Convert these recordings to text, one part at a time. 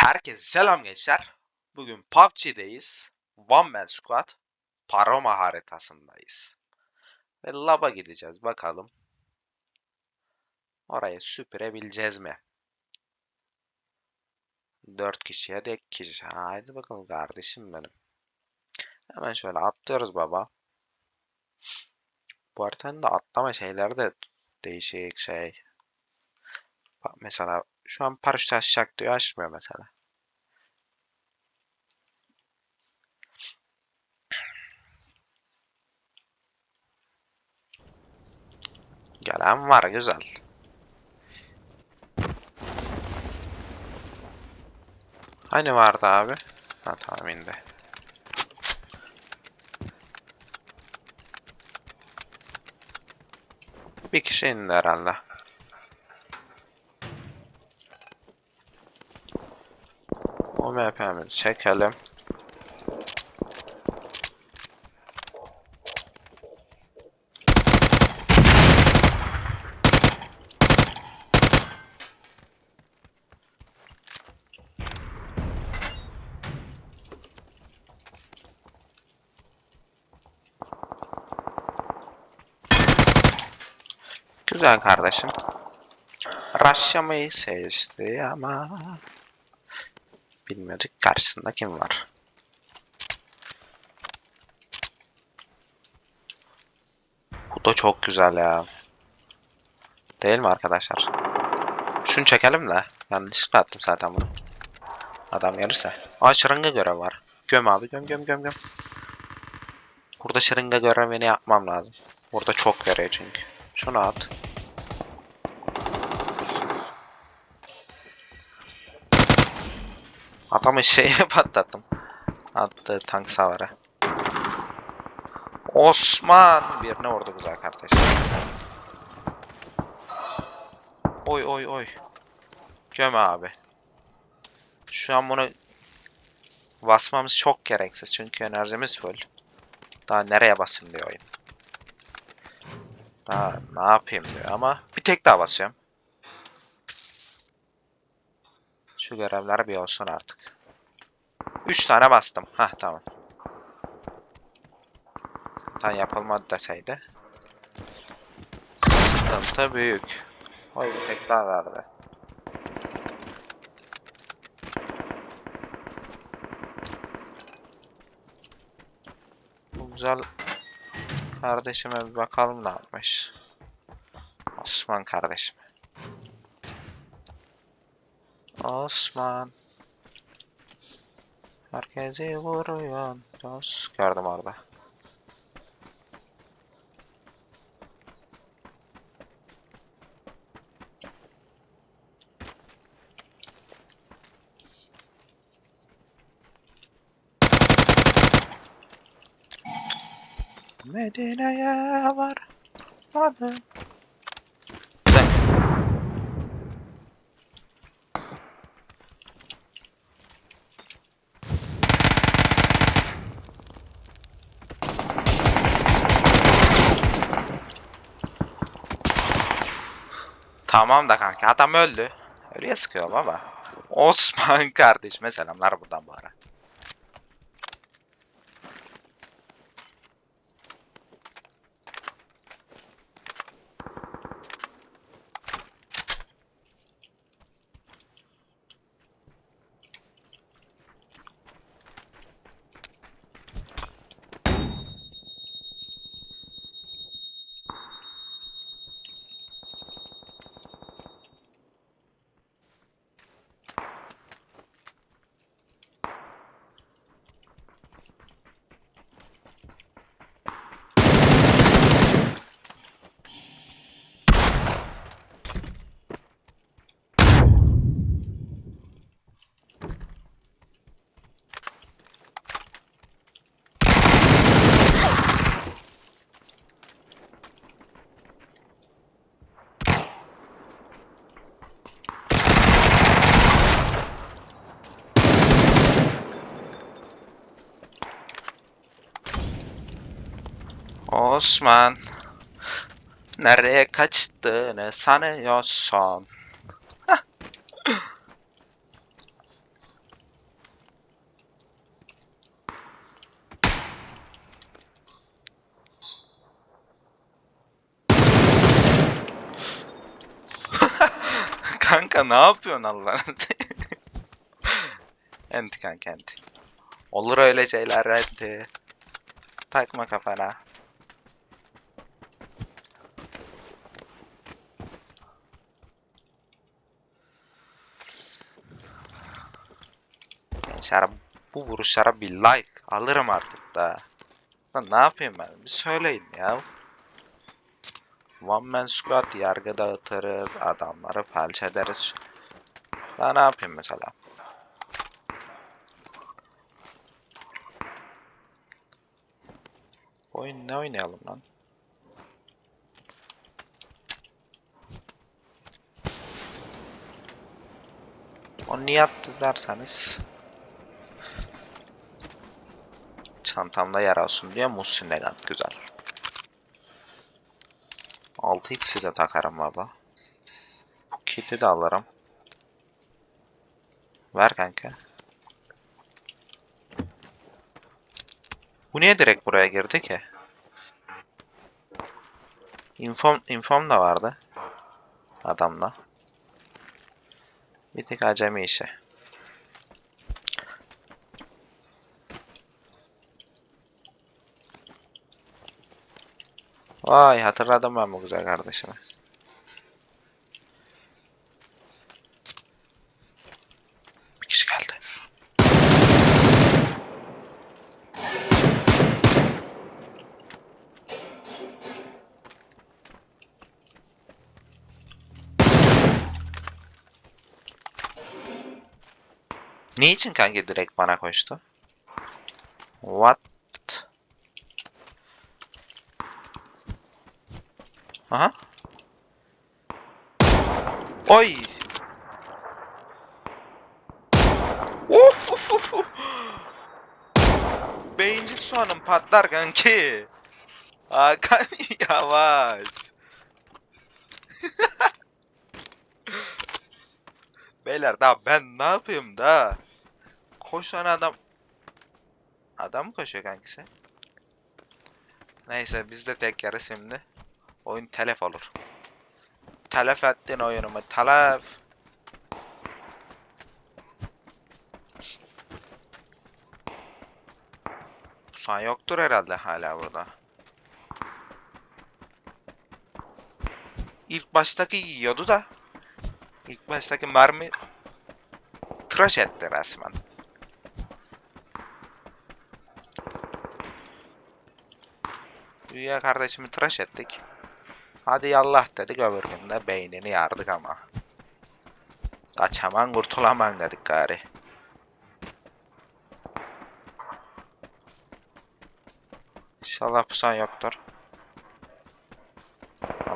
Herkese selam gençler. Bugün PUBG'deyiz. One Man Squad Paroma haritasındayız. Ve Lab'a gideceğiz bakalım. Orayı süpürebileceğiz mi? 4 kişiye de 2 kişi. Haydi bakalım kardeşim benim. Hemen şöyle atlıyoruz baba. Bu haritanın da atlama şeyleri de değişik şey. Bak mesela şu an paraşüt açacak diyor açmıyor mesela. Gelen var güzel. Hani vardı abi? Ha tamam indi. Bir kişi indi herhalde. O MP'mizi çekelim. Güzel kardeşim. Rushlamayı seçti ama bilmiyorduk karşısında kim var. Bu da çok güzel ya. Değil mi arkadaşlar? Şunu çekelim de. Yanlışlıkla attım zaten bunu. Adam gelirse. Aa şırınga görev var. Göm abi göm göm göm göm. Burada şırınga görevini yapmam lazım. Burada çok veriyor çünkü. Şunu at. Adamı şeye patlattım. Attığı tank savarı. Osman! Birine vurdu güzel kardeşim. Oy oy oy. Göm abi. Şu an bunu basmamız çok gereksiz çünkü enerjimiz full. Daha nereye basayım diyor oyun. Daha ne yapayım diyor ama bir tek daha basıyorum. Şu görevler bir olsun artık. 3 tane bastım. Hah tamam. Zaten yapılmadı deseydi. Sıkıntı büyük. Oy bir tek daha verdi. Bu güzel kardeşime bir bakalım ne yapmış. Osman kardeşim. Osman. Herkesi vuruyor. Dost. Gördüm orada. Medine'ye var. Varmadım. Tamam da kanka adam öldü. Öyle sıkıyor baba. Osman kardeşime selamlar buradan Osman Nereye kaçtığını sanıyorsun? kanka ne yapıyorsun Allah'ın Enti kanka enti. Olur öyle şeyler enti. Takma kafana. Gençler bu vuruşlara bir like alırım artık da. Lan ne yapayım ben? Bir söyleyin ya. One man squad yargı dağıtırız, adamları felç ederiz. Daha ne yapayım mesela? Oyun ne oynayalım lan? O niye attı derseniz Çantamda yer olsun diye Muhsin Elegant güzel. 6x'i de takarım baba. Bu kit'i de alırım. Ver kanka. Bu niye direkt buraya girdi ki? Infom, infom da vardı. Adamla. Bir tek acemi işi. Vay hatırladım ben bu güzel kardeşimi. Bir kişi geldi. Niçin kanki direkt bana koştu? What? Aha. Oy. Uf, uf, uf. Beyincik soğanım patlar kanki. Hakan yavaş. Beyler daha ben ne yapayım da? Koşan adam. Adam mı koşuyor kankisi? Neyse biz de tek yarı şimdi. Oyun telef olur. Telef ettin oyunumu telef. Pusan yoktur herhalde hala burada. İlk baştaki yiyordu da. İlk baştaki mermi tıraş etti resmen. Dünya kardeşimi tıraş ettik. Hadi yallah dedik öbür gün de beynini yardık ama. Kaçaman kurtulaman dedik gari. İnşallah pusan yoktur.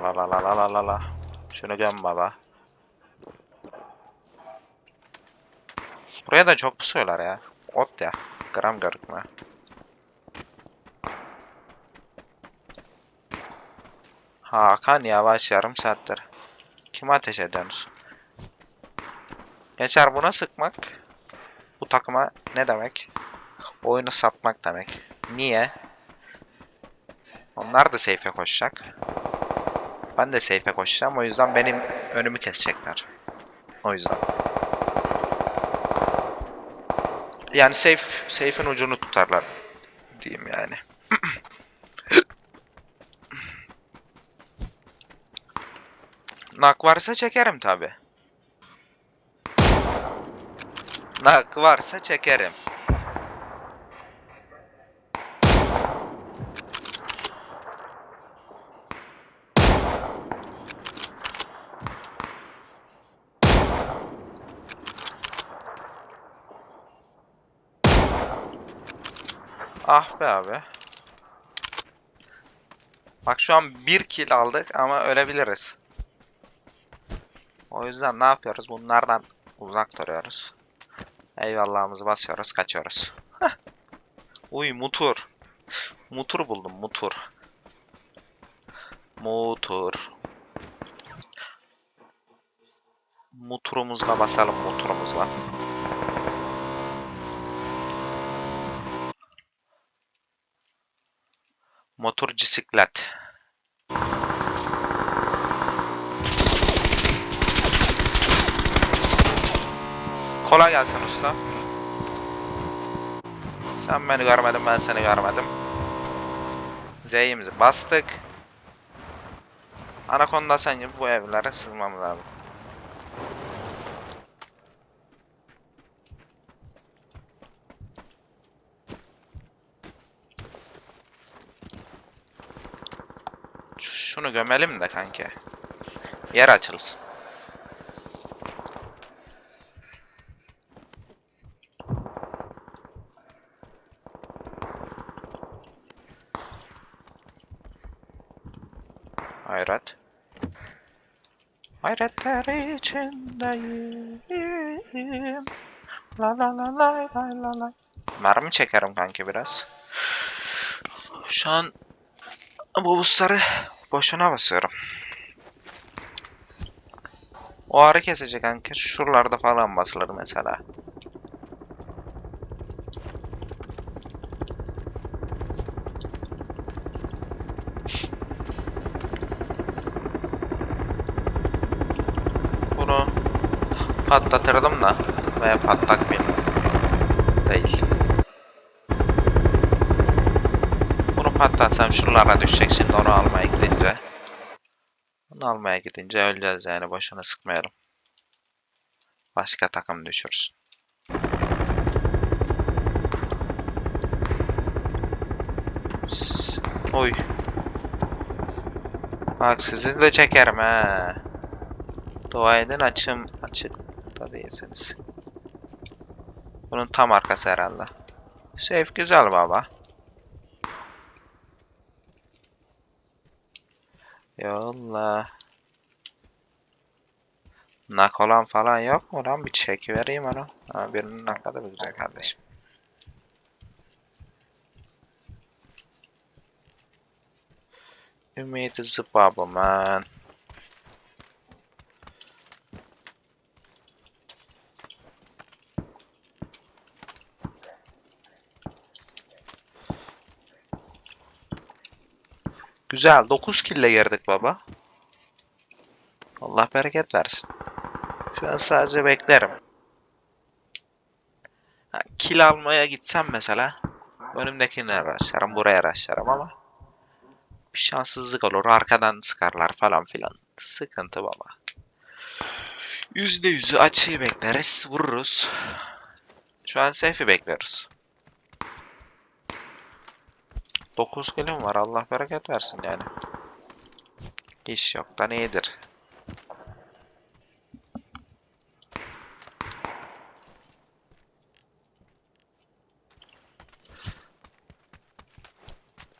La la la la la la la. Şunu göm baba. Buraya da çok pusuyorlar ya. Ot ya. Gram görükme. Hakan yavaş yarım saattir. Kime ateş ediyorsunuz? Gençler buna sıkmak bu takıma ne demek? Oyunu satmak demek. Niye? Onlar da safe'e koşacak. Ben de safe'e koşacağım. O yüzden benim önümü kesecekler. O yüzden. Yani safe, safe'in ucunu tutarlar. Diyeyim yani. Nak varsa çekerim tabi. Nak varsa çekerim. Ah be abi. Bak şu an bir kill aldık ama ölebiliriz. O yüzden ne yapıyoruz? Bunlardan uzak duruyoruz. Eyvallahımızı basıyoruz, kaçıyoruz. Heh. Uy mutur. Mutur buldum, mutur. Mutur. Muturumuzla basalım muturumuzla. Motor cisiklet. Kolay gelsin usta. Sen beni görmedin ben seni görmedim. Z'imizi bastık. Anaconda sen gibi bu evlere sızmamız lazım. Şunu gömelim de kanki. Yer açılsın. Hayretler içindeyim. La la la la la la la. Mermi çekerim kanki biraz. Şu an bu busları boşuna basıyorum. O ağrı kesici kanki şuralarda falan basılır mesela. Bunu patlatırdım da veya patlak bir değil. Bunu patlatsam şuralara düşecek şimdi onu almaya gidince. Onu almaya gidince öleceğiz yani boşuna sıkmayalım. Başka takım düşürürsün. Sss, Oy. Bak sizi de çekerim he. Dua edin açım açıkta değilsiniz. Bunun tam arkası herhalde. Safe güzel baba. Yolla. Nak olan falan yok mu lan? Bir çek vereyim onu. Ha, birinin nakladı güzel kardeşim. Ümit zıbabı man. Güzel. 9 kille girdik baba. Allah bereket versin. Şu an sadece beklerim. Ha, kill almaya gitsem mesela önümdekini araçlarım, buraya araçlarım ama bir şanssızlık olur. Arkadan sıkarlar falan filan. Sıkıntı baba. Yüzde yüzü açıyı bekleriz. Vururuz. Şu an safe'i bekliyoruz. 9 kilim var. Allah bereket versin yani. İş yoktan iyidir.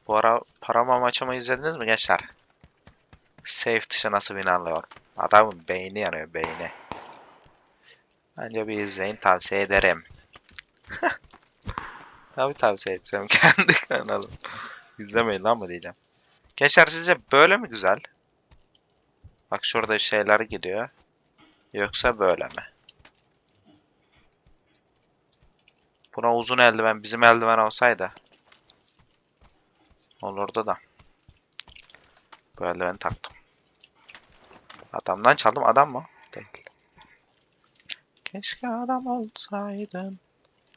Bu ara parama maçımı izlediniz mi gençler? Safe dışı nasıl win alıyor? Adamın beyni yanıyor beyni. Bence bir izleyin tavsiye ederim. Tabii tavsiye edeceğim kendi kanalım. İzlemeyin lan mı diyeceğim. Gençler sizce böyle mi güzel? Bak şurada şeyler gidiyor. Yoksa böyle mi? Buna uzun eldiven, bizim eldiven olsaydı. Olurdu da. Bu eldiveni taktım. Adamdan çaldım. Adam mı? Değil. Keşke adam olsaydın.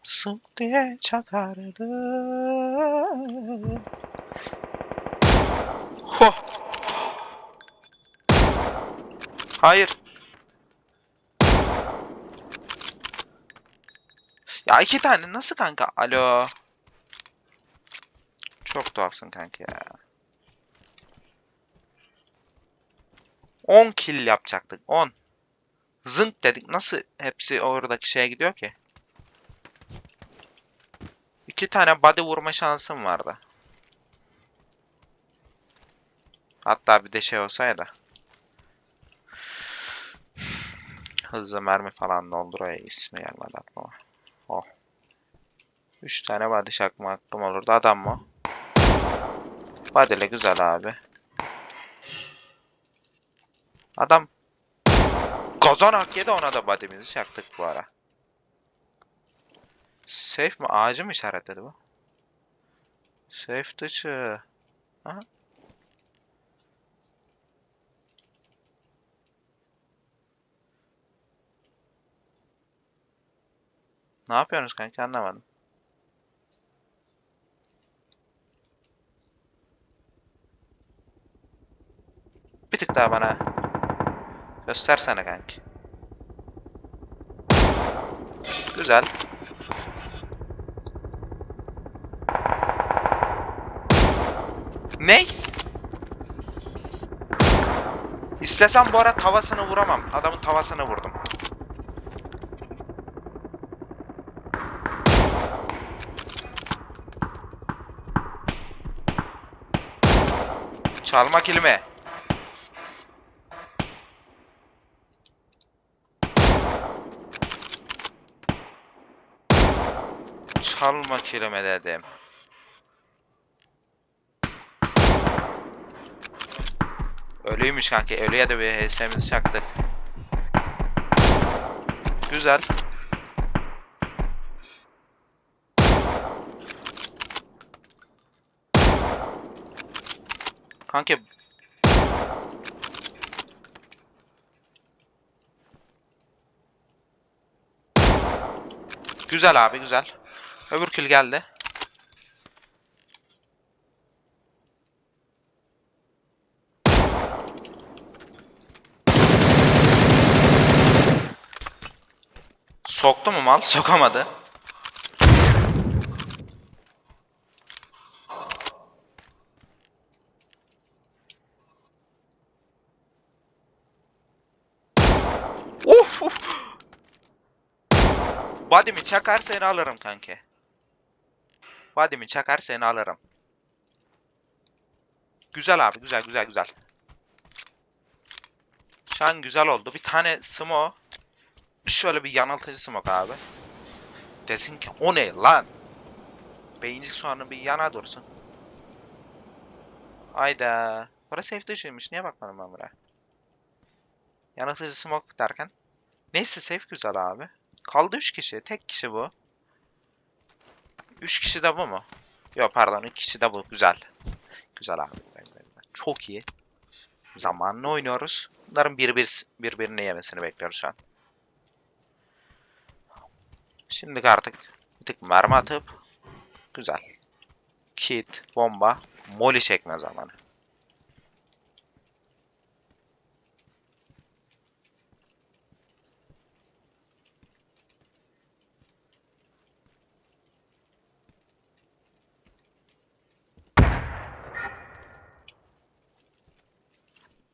Sık diye çakardım. Ho! Hayır. Ya iki tane nasıl kanka? Alo. Çok tuhafsın kanka ya. 10 kill yapacaktık. 10. Zınk dedik. Nasıl hepsi oradaki şeye gidiyor ki? İki tane body vurma şansım vardı. Hatta bir de şey olsaydı. Hızlı mermi falan dolduruyor ismi gelmedi aklıma. Oh. 3 tane body şakma hakkım olurdu. Adam mı? Body'le güzel abi. Adam Kazan hak yedi ona da body'mizi çaktık bu ara. Safe mi? Ağacı mı işaretledi bu? Safe dışı. Aha. Ne yapıyorsunuz kanka anlamadım. Bir tık daha bana göstersene kanki. Güzel. Ney? İstesem bu ara tavasını vuramam. Adamın tavasını vurdum. Çalma kelime. Çalma kelime dedim. Ölüymüş kanki. Ölüye de bir HS'mizi çaktık. Güzel. Kanki Güzel abi güzel. Öbür kill geldi. Soktu mu mal? Sokamadı. Uf, uf. Body'mi çakar seni alırım kanki. Body'mi çakar seni alırım. Güzel abi güzel güzel güzel. Şu an güzel oldu. Bir tane smoke. Şöyle bir yanıltıcı smoke abi. Desin ki o ne lan? Beyincik soğanı bir yana dursun. Ayda. Burası safe dışıymış. Niye bakmadım ben buraya? Yanıltıcı smoke derken. Neyse safe güzel abi. Kaldı 3 kişi. Tek kişi bu. 3 kişi de bu mu? Yok pardon 2 kişi de bu. Güzel. Güzel abi. Çok iyi. Zamanlı oynuyoruz. Bunların birbir, birbirini yemesini bekliyoruz şu an. Şimdi artık bir tık mermi atıp güzel. Kit, bomba, moli çekme zamanı.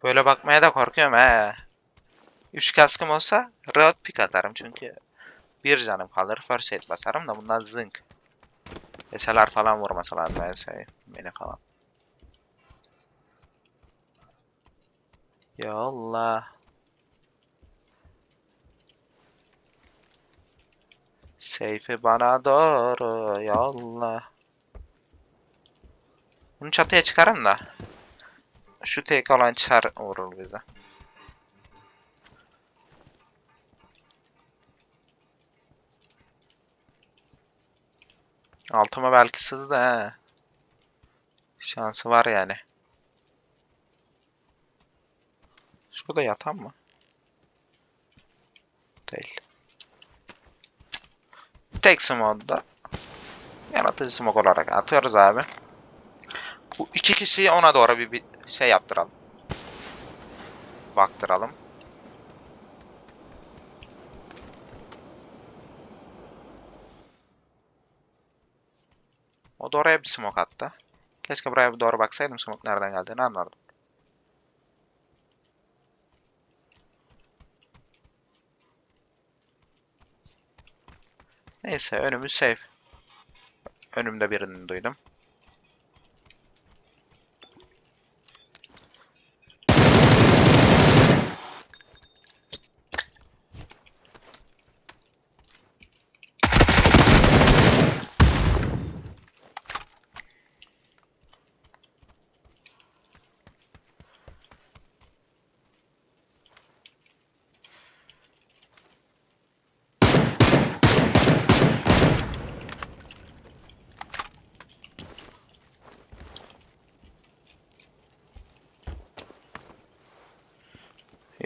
Böyle bakmaya da korkuyorum he. 3 kaskım olsa rahat pick atarım çünkü bir canım kalır first aid basarım da bundan zınk. Eseler falan vurması lazım ben şey, beni falan. Ya Allah. Seyfi bana doğru ya Allah. Bunu çatıya çıkarım da. Şu tek olan çar vurur bize. Altıma belki sızdı he. Şansı var yani. Şurada yatan mı? Değil. Tek smoke'da yaratıcı smoke olarak atıyoruz abi. Bu iki kişiyi ona doğru bir, bir şey yaptıralım. Baktıralım. O da oraya bir smoke attı. Keşke buraya bir doğru baksaydım smoke nereden geldiğini anlardım. Neyse önümüz safe. Önümde birini duydum.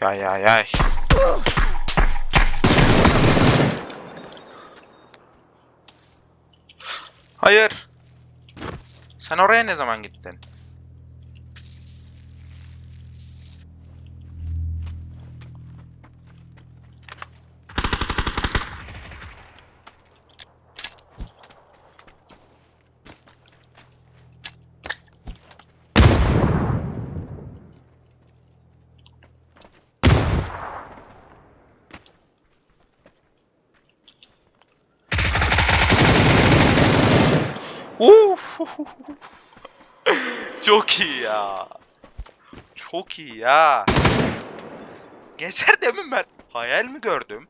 ay ay ay. Hayır. Sen oraya ne zaman gittin? Çok iyi ya. Çok iyi ya. Geçer demin ben hayal mi gördüm?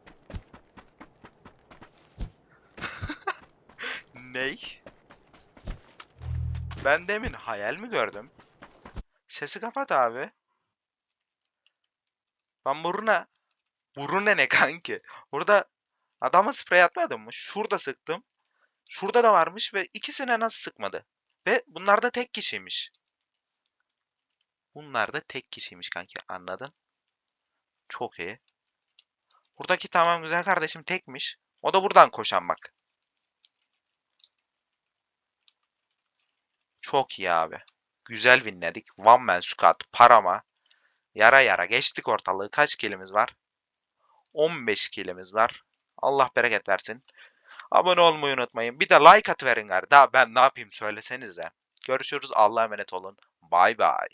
Ney? Ben demin hayal mi gördüm? Sesi kapat abi. Ben buruna... Buruna ne kanki? Burada adama sprey atmadım mı? Şurada sıktım. Şurada da varmış ve ikisine nasıl sıkmadı? Ve bunlar da tek kişiymiş. Bunlar da tek kişiymiş kanki anladın? Çok iyi. Buradaki tamam güzel kardeşim tekmiş. O da buradan koşan bak. Çok iyi abi. Güzel winledik. One man squad parama. Yara yara geçtik ortalığı. Kaç kilimiz var? 15 kilimiz var. Allah bereket versin. Abone olmayı unutmayın. Bir de like atıverin gari. Daha ben ne yapayım söylesenize. Görüşürüz. Allah'a emanet olun. Bay bay.